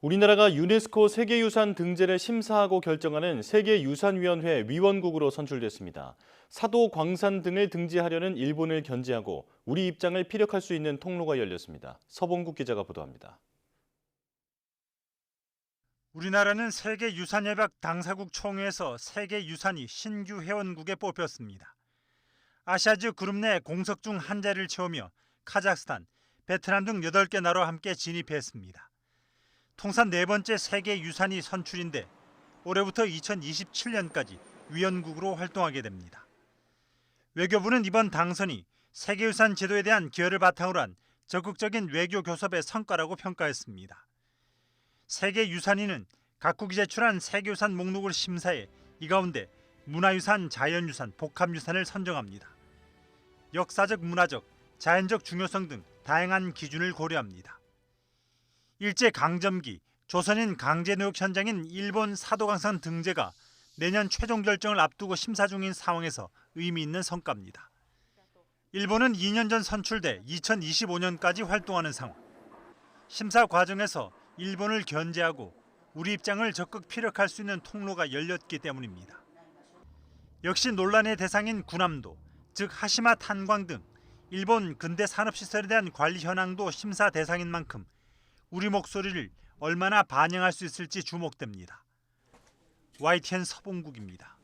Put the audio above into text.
우리나라가 유네스코 세계유산 등재를 심사하고 결정하는 세계유산위원회 위원국으로 선출됐습니다. 사도 광산 등을 등재하려는 일본을 견제하고 우리 입장을 피력할 수 있는 통로가 열렸습니다. 서봉국 기자가 보도합니다. 우리나라는 세계유산협약 당사국 총회에서 세계유산이 신규 회원국에 뽑혔습니다. 아시아즈 그룹 내 공석 중 한 자리를 채우며 카자흐스탄, 베트남 등 8개 나라와 함께 진입했습니다. 통산 네 번째 세계 유산이 선출인데 올해부터 2027년까지 위원국으로 활동하게 됩니다. 외교부는 이번 당선이 세계유산 제도에 대한 기여를 바탕으로 한 적극적인 외교 교섭의 성과라고 평가했습니다. 세계유산위는 각국이 제출한 세계유산 목록을 심사해 이 가운데 문화유산, 자연유산, 복합유산을 선정합니다. 역사적, 문화적, 자연적 중요성 등 다양한 기준을 고려합니다. 일제 강점기 조선인 강제노역 현장인 일본 사도광산 등재가 내년 최종 결정을 앞두고 심사 중인 상황에서 의미 있는 성과입니다. 일본은 2년 전 선출돼 2025년까지 활동하는 상황. 심사 과정에서 일본을 견제하고 우리 입장을 적극 피력할 수 있는 통로가 열렸기 때문입니다. 역시 논란의 대상인 군함도, 즉 하시마 탄광 등 일본 근대 산업 시설에 대한 관리 현황도 심사 대상인 만큼 우리 목소리를 얼마나 반영할 수 있을지 주목됩니다. YTN 서봉국입니다.